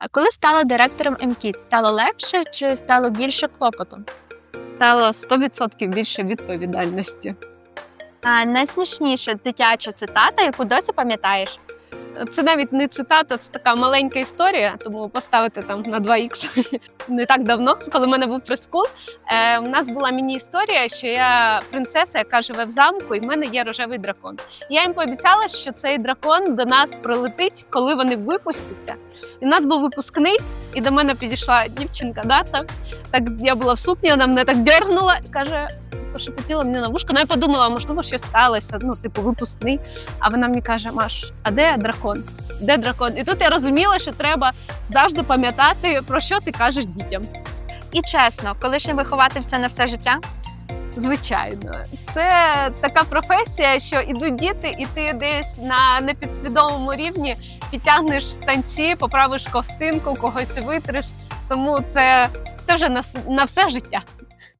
А коли стала директором МКІТ, стало легше чи стало більше клопоту? Стало 100% більше відповідальності. А найсмішніша дитяча цитата, яку досі пам'ятаєш? Це навіть не цитата, це така маленька історія, тому поставити там на 2х. Не так давно, коли в мене був прескул, е, у нас була міні-історія, що я принцеса, яка живе в замку, і в мене є рожевий дракон. Я їм пообіцяла, що цей дракон до нас прилетить, коли вони випустяться. І в нас був випускний, і до мене підійшла дівчинка, да, так, я була в сукні, вона мене так дьоргнула і каже. Пошепотіла мені на вушко, ну я подумала, можливо, щось сталося, ну, типу, випускний. А вона мені каже: Маш, а де дракон? Де дракон? І тут я розуміла, що треба завжди пам'ятати, про що ти кажеш дітям. І чесно, колишній вихователь це не все життя? Звичайно, це така професія, що ідуть діти, і ти десь на непідсвідомому рівні підтягнеш танці, поправиш ковтинку, когось витриш. Тому це, це вже на, на все життя.